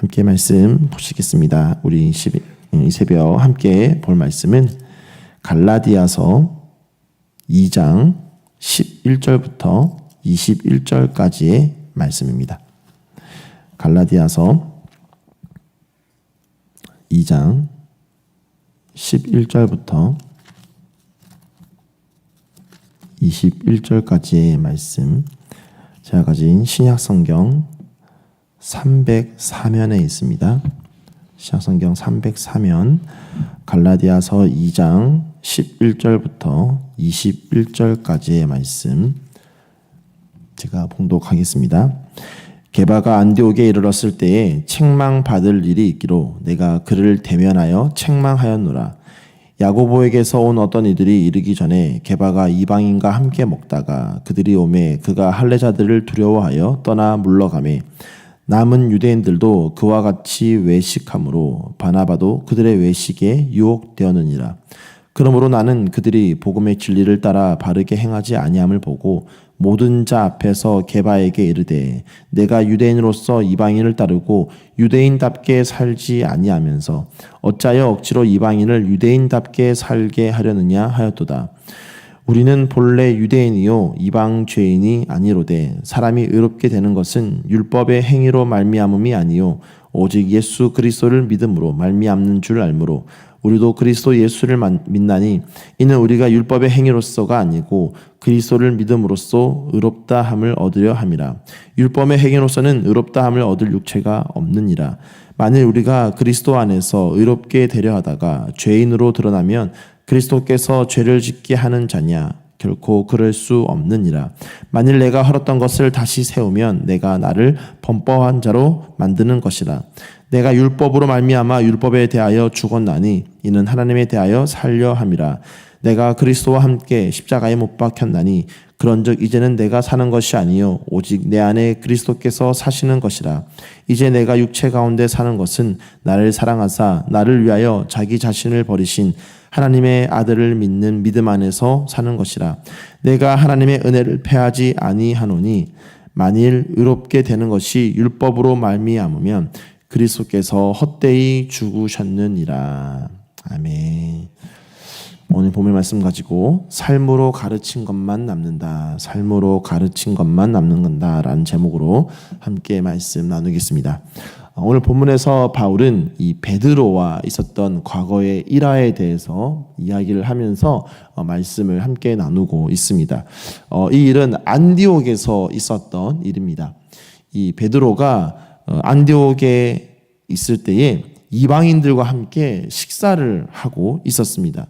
함께 말씀 보시겠습니다. 우리 이 새벽 함께 볼 말씀은 갈라디아서 2장 11절부터 21절까지의 말씀입니다. 갈라디아서 2장 11절부터 21절까지의 말씀 제가 가진 신약 성경 304면에 있습니다. 신약 성경 304면 갈라디아서 2장 11절부터 21절까지의 말씀 제가 봉독하겠습니다. 게바가 안디옥에 이르렀을 때에 책망받을 일이 있기로 내가 그를 대면하여 책망하였노라. 야고보에게서 온 어떤 이들이 이르기 전에 게바가 이방인과 함께 먹다가 그들이 오매 그가 할례자들을 두려워하여 떠나 물러가매 남은 유대인들도 그와 같이 외식함으로 바나바도 그들의 외식에 유혹되었느니라. 그러므로 나는 그들이 복음의 진리를 따라 바르게 행하지 아니함을 보고 모든 자 앞에서 게바에게 이르되 내가 유대인으로서 이방인을 따르고 유대인답게 살지 아니하면서 어찌하여 억지로 이방인을 유대인답게 살게 하려느냐 하였도다. 우리는 본래 유대인이요 이방 죄인이 아니로되 사람이 의롭게 되는 것은 율법의 행위로 말미암음이 아니요 오직 예수 그리스도를 믿음으로 말미암는 줄 알므로 우리도 그리스도 예수를 믿나니 이는 우리가 율법의 행위로서가 아니고 그리스도를 믿음으로써 의롭다 함을 얻으려 함이라. 율법의 행위로서는 의롭다 함을 얻을 육체가 없느니라. 만일 우리가 그리스도 안에서 의롭게 되려 하다가 죄인으로 드러나면 그리스도께서 죄를 짓게 하는 자냐 결코 그럴 수 없느니라. 만일 내가 헐었던 것을 다시 세우면 내가 나를 범법한 자로 만드는 것이라. 내가 율법으로 말미암아 율법에 대하여 죽었나니 이는 하나님에 대하여 살려 함이라. 내가 그리스도와 함께 십자가에 못 박혔나니 그런즉 이제는 내가 사는 것이 아니요 오직 내 안에 그리스도께서 사시는 것이라. 이제 내가 육체 가운데 사는 것은 나를 사랑하사 나를 위하여 자기 자신을 버리신 하나님의 아들을 믿는 믿음 안에서 사는 것이라. 내가 하나님의 은혜를 패하지 아니하노니 만일 의롭게 되는 것이 율법으로 말미암으면 그리스도께서 헛되이 죽으셨느니라. 아멘. 오늘 본문 말씀 가지고 삶으로 가르친 것만 남는다. 삶으로 가르친 것만 남는 건다라는 제목으로 함께 말씀 나누겠습니다. 오늘 본문에서 바울은 이 베드로와 있었던 과거의 일화에 대해서 이야기를 하면서 어, 말씀을 함께 나누고 있습니다. 어, 이 일은 안디옥에서 있었던 일입니다. 이 베드로가 어, 안디옥에 있을 때에 이방인들과 함께 식사를 하고 있었습니다.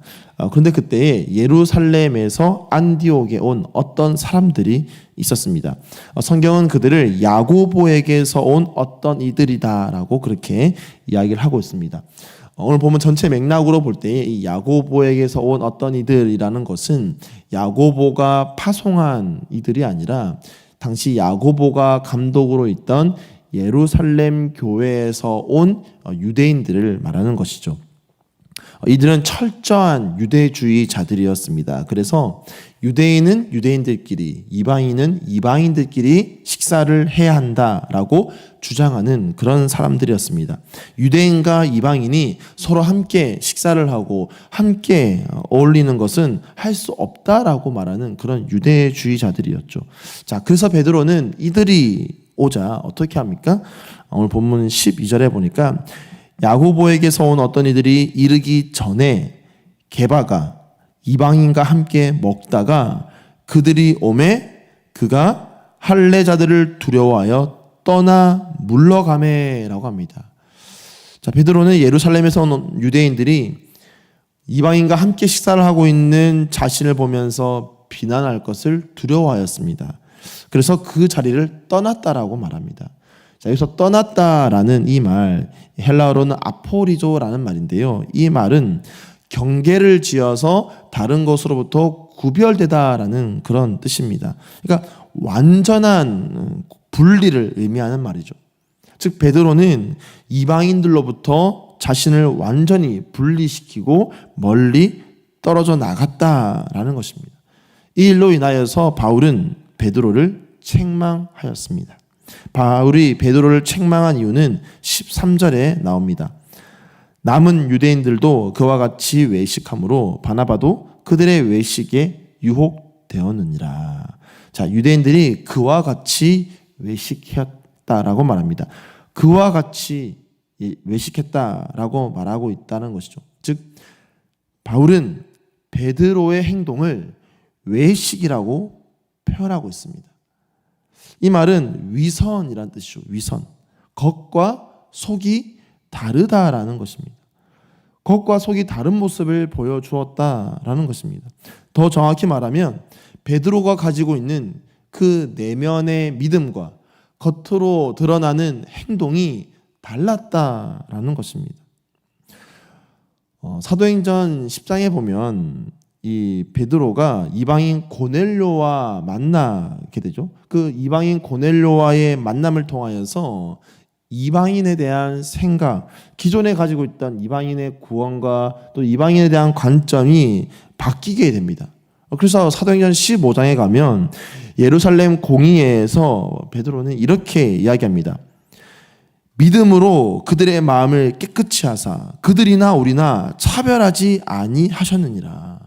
그런데 그때 예루살렘에서 안디옥에 온 어떤 사람들이 있었습니다. 어, 성경은 그들을 야고보에게서 온 어떤 이들이다라고 그렇게 이야기를 하고 있습니다. 어, 오늘 보면 전체 맥락으로 볼 때 이 야고보에게서 온 어떤 이들이라는 것은 야고보가 파송한 이들이 아니라 당시 야고보가 감독으로 있던 예루살렘 교회에서 온 어, 유대인들을 말하는 것이죠. 이들은 철저한 유대주의자들이었습니다. 그래서 유대인은 유대인들끼리, 이방인은 이방인들끼리 식사를 해야 한다라고 주장하는 그런 사람들이었습니다. 유대인과 이방인이 서로 함께 식사를 하고 함께 어울리는 것은 할 수 없다라고 말하는 그런 유대주의자들이었죠. 자, 그래서 베드로는 이들이 오자 어떻게 합니까? 오늘 본문 12절에 보니까 야고보에게서 온 어떤 이들이 이르기 전에 게바가 이방인과 함께 먹다가 그들이 오매 그가 할례자들을 두려워하여 떠나 물러가매라고 합니다. 자, 베드로는 예루살렘에서 온 유대인들이 이방인과 함께 식사를 하고 있는 자신을 보면서 비난할 것을 두려워하였습니다. 그래서 그 자리를 떠났다라고 말합니다. 자, 여기서 떠났다라는 이 말, 헬라어로는 아포리조라는 말인데요. 이 말은 경계를 지어서 다른 것으로부터 구별되다라는 그런 뜻입니다. 그러니까 완전한 분리를 의미하는 말이죠. 즉 베드로는 이방인들로부터 자신을 완전히 분리시키고 멀리 떨어져 나갔다라는 것입니다. 이 일로 인하여서 바울은 베드로를 책망하였습니다. 바울이 베드로를 책망한 이유는 13절에 나옵니다. 남은 유대인들도 그와 같이 외식함으로 바나바도 그들의 외식에 유혹되었느니라. 자, 유대인들이 그와 같이 외식했다라고 말합니다. 그와 같이 외식했다라고 말하고 있다는 것이죠. 즉 바울은 베드로의 행동을 외식이라고 표현하고 있습니다. 이 말은 위선이란 뜻이죠. 위선. 겉과 속이 다르다라는 것입니다. 겉과 속이 다른 모습을 보여주었다라는 것입니다. 더 정확히 말하면 베드로가 가지고 있는 그 내면의 믿음과 겉으로 드러나는 행동이 달랐다라는 것입니다. 어, 사도행전 10장에 보면 이 베드로가 이방인 고넬료와 만나게 되죠. 그 이방인 고넬료와의 만남을 통하여서 이방인에 대한 생각, 기존에 가지고 있던 이방인의 구원과 또 이방인에 대한 관점이 바뀌게 됩니다. 그래서 사도행전 15장에 가면 예루살렘 공의회에서 베드로는 이렇게 이야기합니다. 믿음으로 그들의 마음을 깨끗이 하사 그들이나 우리나 차별하지 아니하셨느니라.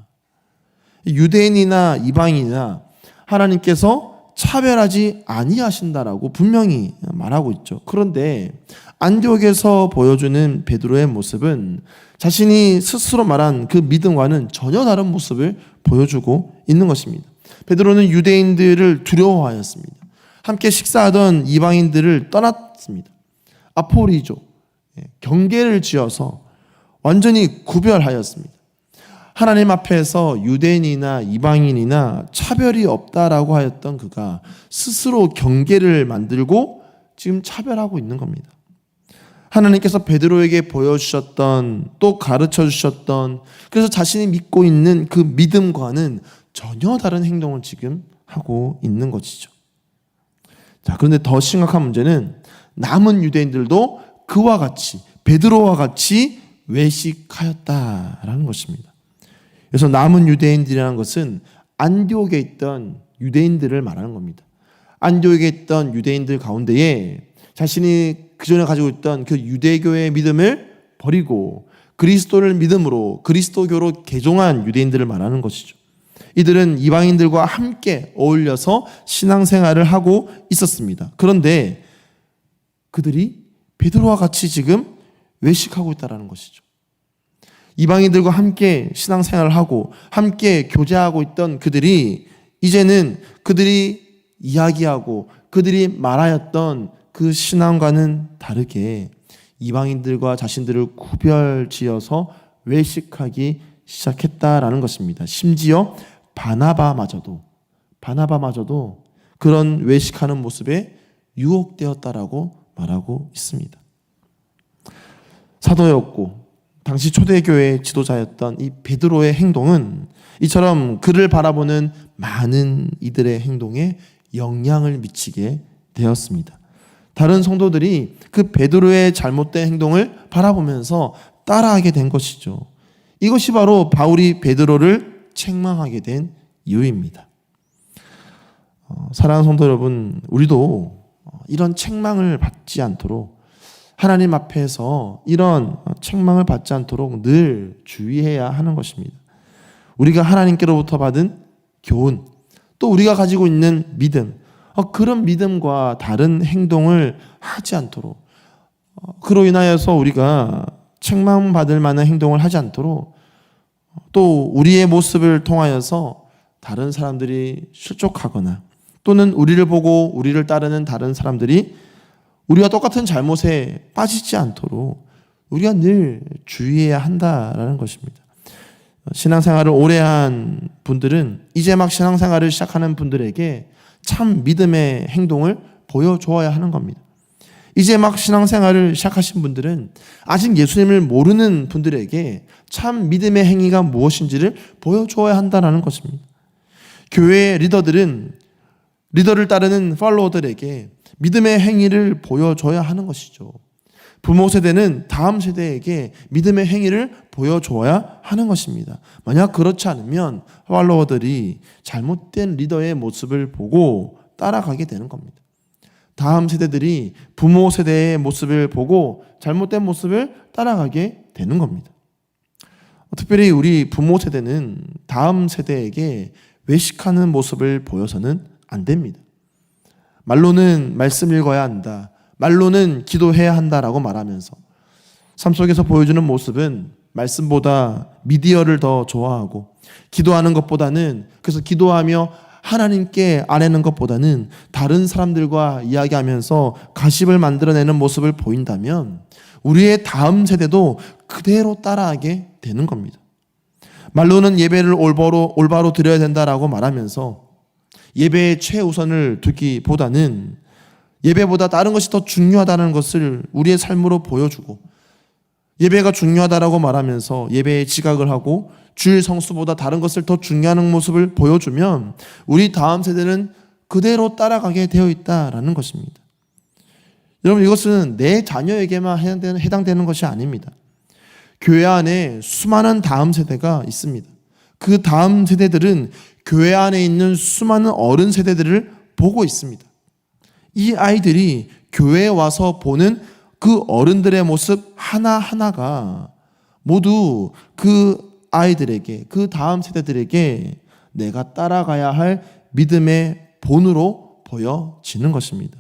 유대인이나 이방인이나 하나님께서 차별하지 아니하신다라고 분명히 말하고 있죠. 그런데 안디옥에서 보여주는 베드로의 모습은 자신이 스스로 말한 그 믿음과는 전혀 다른 모습을 보여주고 있는 것입니다. 베드로는 유대인들을 두려워하였습니다. 함께 식사하던 이방인들을 떠났습니다. 아포리조 예, 경계를 지어서 완전히 구별하였습니다. 하나님 앞에서 유대인이나 이방인이나 차별이 없다라고 하였던 그가 스스로 경계를 만들고 지금 차별하고 있는 겁니다. 하나님께서 베드로에게 보여주셨던 또 가르쳐 주셨던 그래서 자신이 믿고 있는 그 믿음과는 전혀 다른 행동을 지금 하고 있는 것이죠. 자, 그런데 더 심각한 문제는 남은 유대인들도 그와 같이 베드로와 같이 외식하였다라는 것입니다. 그래서 남은 유대인들이라는 것은 안디옥에 있던 유대인들을 말하는 겁니다. 안디옥에 있던 유대인들 가운데에 자신이 그전에 가지고 있던 그 유대교의 믿음을 버리고 그리스도를 믿음으로 그리스도교로 개종한 유대인들을 말하는 것이죠. 이들은 이방인들과 함께 어울려서 신앙생활을 하고 있었습니다. 그런데 그들이 베드로와 같이 지금 외식하고 있다라는 것이죠. 이방인들과 함께 신앙생활을 하고 함께 교제하고 있던 그들이 이제는 그들이 이야기하고 그들이 말하였던 그 신앙과는 다르게 이방인들과 자신들을 구별지어서 외식하기 시작했다라는 것입니다. 심지어 바나바마저도 바나바마저도 그런 외식하는 모습에 유혹되었다라고 말하고 있습니다. 사도였고 당시 초대교회 지도자였던 이 베드로의 행동은 이처럼 그를 바라보는 많은 이들의 행동에 영향을 미치게 되었습니다. 다른 성도들이 그 베드로의 잘못된 행동을 바라보면서 따라하게 된 것이죠. 이것이 바로 바울이 베드로를 책망하게 된 이유입니다. 어, 사랑하는 성도 여러분, 우리도 이런 책망을 받지 않도록 하나님 앞에서 이런 책망을 받지 않도록 늘 주의해야 하는 것입니다. 우리가 하나님께로부터 받은 교훈, 또 우리가 가지고 있는 믿음, 어, 그런 믿음과 다른 행동을 하지 않도록, 어, 그로 인하여서 우리가 책망받을 만한 행동을 하지 않도록, 또 우리의 모습을 통하여서 다른 사람들이 실족하거나, 또는 우리를 보고 우리를 따르는 다른 사람들이 우리가 똑같은 잘못에 빠지지 않도록 우리가 늘 주의해야 한다라는 것입니다. 신앙생활을 오래 한 분들은 이제 막 신앙생활을 시작하는 분들에게 참 믿음의 행동을 보여주어야 하는 겁니다. 이제 막 신앙생활을 시작하신 분들은 아직 예수님을 모르는 분들에게 참 믿음의 행위가 무엇인지를 보여주어야 한다는 것입니다. 교회 리더들은 리더를 따르는 팔로워들에게 믿음의 행위를 보여줘야 하는 것이죠. 부모 세대는 다음 세대에게 믿음의 행위를 보여줘야 하는 것입니다. 만약 그렇지 않으면 팔로워들이 잘못된 리더의 모습을 보고 따라가게 되는 겁니다. 다음 세대들이 부모 세대의 모습을 보고 잘못된 모습을 따라가게 되는 겁니다. 특별히 우리 부모 세대는 다음 세대에게 외식하는 모습을 보여서는 안 됩니다. 말로는 말씀 읽어야 한다. 말로는 기도해야 한다라고 말하면서 삶 속에서 보여주는 모습은 말씀보다 미디어를 더 좋아하고 기도하는 것보다는 그래서 기도하며 하나님께 아내는 것보다는 다른 사람들과 이야기하면서 가십을 만들어내는 모습을 보인다면 우리의 다음 세대도 그대로 따라하게 되는 겁니다. 말로는 예배를 올바로 올바로 드려야 된다라고 말하면서 예배의 최우선을 두기보다는 예배보다 다른 것이 더 중요하다는 것을 우리의 삶으로 보여주고 예배가 중요하다라고 말하면서 예배에 지각을 하고 주일 성수보다 다른 것을 더 중요한 모습을 보여주면 우리 다음 세대는 그대로 따라가게 되어 있다라는 것입니다. 여러분 이것은 내 자녀에게만 해당되는, 해당되는 것이 아닙니다. 교회 안에 수많은 다음 세대가 있습니다. 그 다음 세대들은 교회 안에 있는 수많은 어른 세대들을 보고 있습니다. 이 아이들이 교회에 와서 보는 그 어른들의 모습 하나하나가 모두 그 아이들에게, 그 다음 세대들에게 내가 따라가야 할 믿음의 본으로 보여지는 것입니다.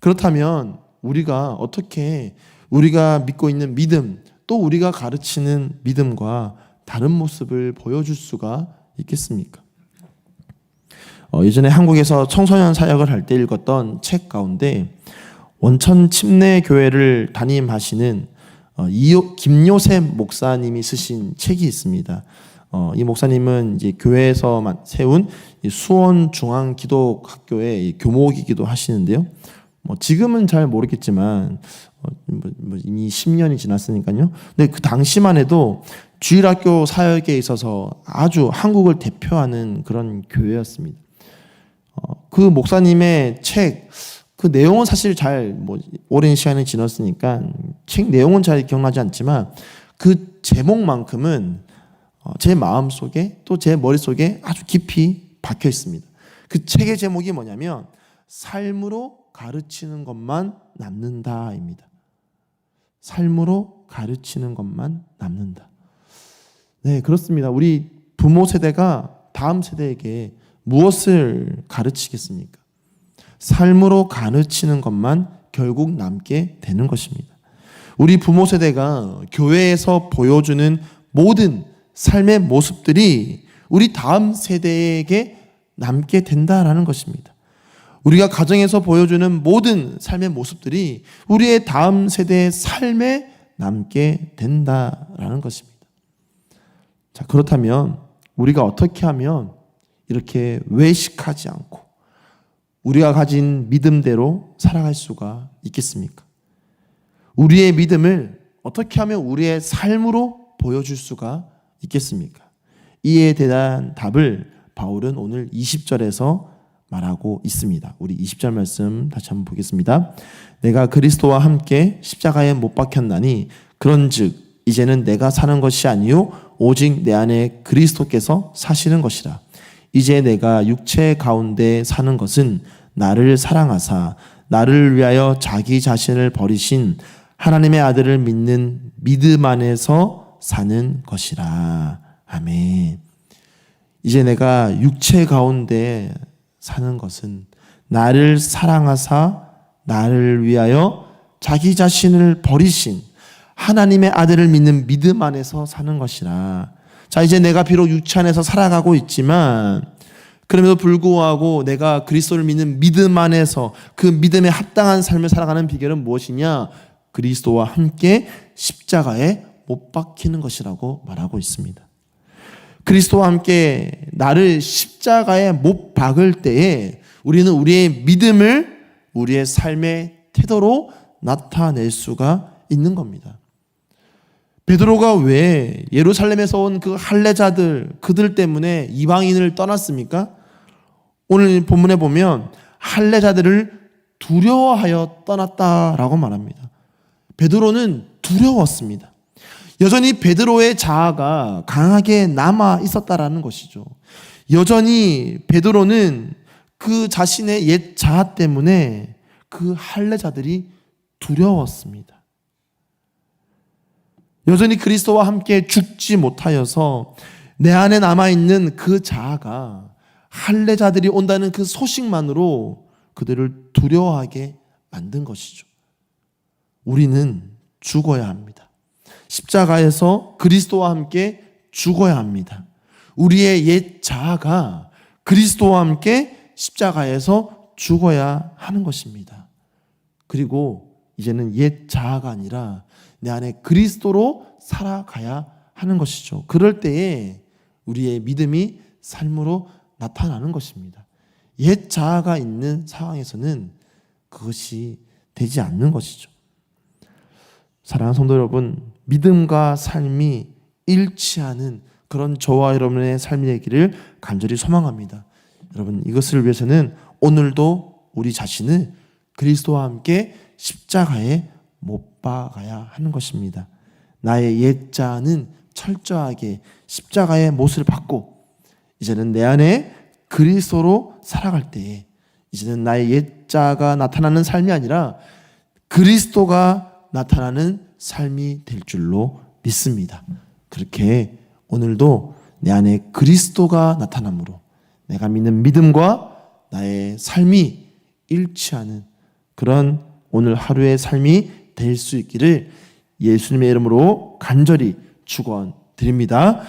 그렇다면 우리가 어떻게 우리가 믿고 있는 믿음, 또 우리가 가르치는 믿음과 다른 모습을 보여줄 수가 있겠습니까? 어, 예전에 한국에서 청소년 사역을 할 때 읽었던 책 가운데 원천 침례 교회를 담임하시는 어, 이요, 김요셉 목사님이 쓰신 책이 있습니다. 어, 이 목사님은 이제 교회에서 세운 수원 중앙 기독학교의 교목이기도 하시는데요. 뭐 지금은 잘 모르겠지만 어, 뭐, 뭐 이미 10년이 지났으니까요. 근데 그 당시만 해도 주일학교 사역에 있어서 아주 한국을 대표하는 그런 교회였습니다. 어, 그 목사님의 책, 그 내용은 사실 잘, 뭐, 오랜 시간이 지났으니까 책 내용은 잘 기억나지 않지만 그 제목만큼은 어, 제 마음 속에 또 제 머릿속에 아주 깊이 박혀 있습니다. 그 책의 제목이 뭐냐면 삶으로 가르치는 것만 남는다입니다. 삶으로 가르치는 것만 남는다. 네, 그렇습니다. 우리 부모 세대가 다음 세대에게 무엇을 가르치겠습니까? 삶으로 가르치는 것만 결국 남게 되는 것입니다. 우리 부모 세대가 교회에서 보여주는 모든 삶의 모습들이 우리 다음 세대에게 남게 된다라는 것입니다. 우리가 가정에서 보여주는 모든 삶의 모습들이 우리의 다음 세대의 삶에 남게 된다라는 것입니다. 자, 그렇다면 우리가 어떻게 하면 이렇게 외식하지 않고 우리가 가진 믿음대로 살아갈 수가 있겠습니까? 우리의 믿음을 어떻게 하면 우리의 삶으로 보여줄 수가 있겠습니까? 이에 대한 답을 바울은 오늘 20절에서 말하고 있습니다. 우리 20절 말씀 다시 한번 보겠습니다. 내가 그리스도와 함께 십자가에 못 박혔나니 그런즉 이제는 내가 사는 것이 아니요 오직 내 안에 그리스도께서 사시는 것이라. 이제 내가 육체 가운데 사는 것은 나를 사랑하사 나를 위하여 자기 자신을 버리신 하나님의 아들을 믿는 믿음 안에서 사는 것이라. 아멘. 이제 내가 육체 가운데 사는 것은 나를 사랑하사 나를 위하여 자기 자신을 버리신 하나님의 아들을 믿는 믿음 안에서 사는 것이라. 자, 이제 내가 비록 육체 안에서 살아가고 있지만 그럼에도 불구하고 내가 그리스도를 믿는 믿음 안에서 그 믿음에 합당한 삶을 살아가는 비결은 무엇이냐? 그리스도와 함께 십자가에 못 박히는 것이라고 말하고 있습니다. 그리스도와 함께 나를 십자가에 못 박을 때에 우리는 우리의 믿음을 우리의 삶의 태도로 나타낼 수가 있는 겁니다. 베드로가 왜 예루살렘에서 온 그 할례자들 그들 때문에 이방인을 떠났습니까? 오늘 본문에 보면 할례자들을 두려워하여 떠났다라고 말합니다. 베드로는 두려웠습니다. 여전히 베드로의 자아가 강하게 남아 있었다라는 것이죠. 여전히 베드로는 그 자신의 옛 자아 때문에 그 할례자들이 두려웠습니다. 여전히 그리스도와 함께 죽지 못하여서 내 안에 남아 있는 그 자아가 할례자들이 온다는 그 소식만으로 그들을 두려워하게 만든 것이죠. 우리는 죽어야 합니다. 십자가에서 그리스도와 함께 죽어야 합니다. 우리의 옛 자아가 그리스도와 함께 십자가에서 죽어야 하는 것입니다. 그리고 이제는 옛 자아가 아니라 내 안에 그리스도로 살아가야 하는 것이죠. 그럴 때에 우리의 믿음이 삶으로 나타나는 것입니다. 옛 자아가 있는 상황에서는 그것이 되지 않는 것이죠. 사랑하는 성도 여러분, 믿음과 삶이 일치하는 그런 저와 여러분의 삶이 되기를 간절히 소망합니다. 여러분, 이것을 위해서는 오늘도 우리 자신을 그리스도와 함께 십자가에 못 박아야 하는 것입니다. 나의 옛자는 철저하게 십자가의 못을 받고 이제는 내 안에 그리스도로 살아갈 때에 이제는 나의 옛자가 나타나는 삶이 아니라 그리스도가 나타나는 삶이 될 줄로 믿습니다. 그렇게 오늘도 내 안에 그리스도가 나타남으로 내가 믿는 믿음과 나의 삶이 일치하는 그런 오늘 하루의 삶이 될 수 있기를 예수님의 이름으로 간절히 축원드립니다.